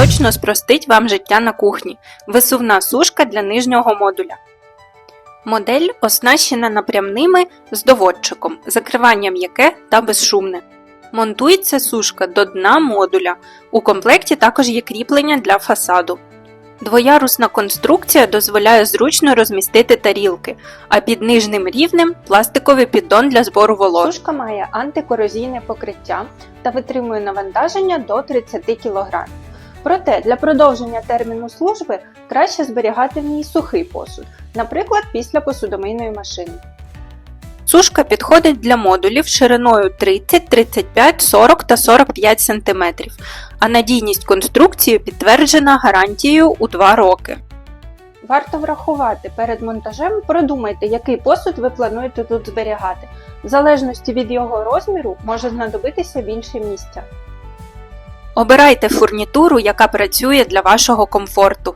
точно спростить вам життя на кухні. Висувна сушка для нижнього модуля. Модель оснащена напрямними з доводчиком, закривання м'яке та безшумне. Монтується сушка до дна модуля. У комплекті також є кріплення для фасаду. Двоярусна конструкція дозволяє зручно розмістити тарілки, а під нижнім рівнем пластиковий піддон для збору вологи. Сушка має антикорозійне покриття та витримує навантаження до 30 кг. Проте для продовження терміну служби краще зберігати в ній сухий посуд, наприклад, після посудомийної машини. Сушка підходить для модулів шириною 30, 35, 40 та 45 см, а надійність конструкції підтверджена гарантією у 2 роки. Варто врахувати перед монтажем, продумайте, який посуд ви плануєте тут зберігати. В залежності від його розміру може знадобитися більше місця. Обирайте фурнітуру, яка працює для вашого комфорту.